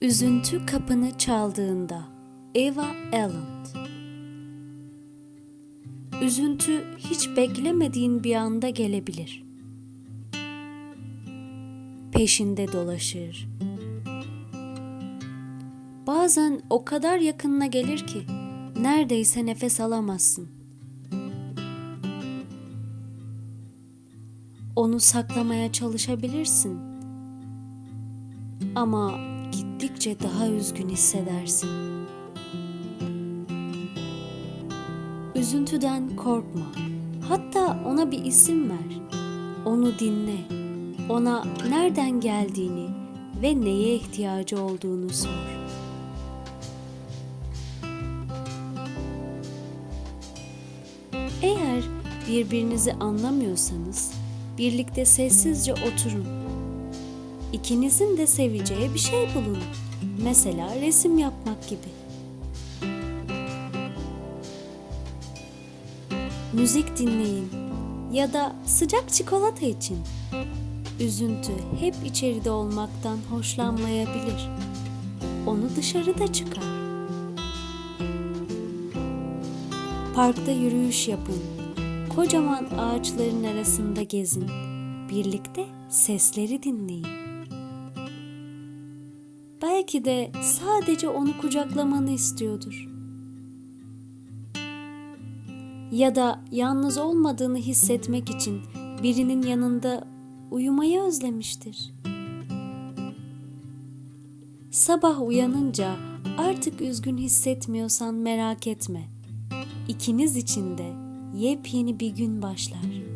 Üzüntü kapını çaldığında Eva Allen Üzüntü hiç beklemediğin bir anda gelebilir. Peşinde dolaşır. Bazen o kadar yakınına gelir ki neredeyse nefes alamazsın. Onu saklamaya çalışabilirsin. Ama gittikçe daha üzgün hissedersin. Üzüntüden korkma. Hatta ona bir isim ver. Onu dinle. Ona nereden geldiğini ve neye ihtiyacı olduğunu sor. Eğer birbirinizi anlamıyorsanız birlikte sessizce oturun. İkinizin de seveceği bir şey bulun. Mesela resim yapmak gibi. Müzik dinleyin ya da sıcak çikolata için. Üzüntü hep içeride olmaktan hoşlanmayabilir. Onu dışarıda çıkar. Parkta yürüyüş yapın. Kocaman ağaçların arasında gezin. Birlikte sesleri dinleyin. Belki de sadece onu kucaklamanı istiyordur. Ya da yalnız olmadığını hissetmek için birinin yanında uyumayı özlemiştir. Sabah uyanınca artık üzgün hissetmiyorsan merak etme. İkiniz için de yepyeni bir gün başlar.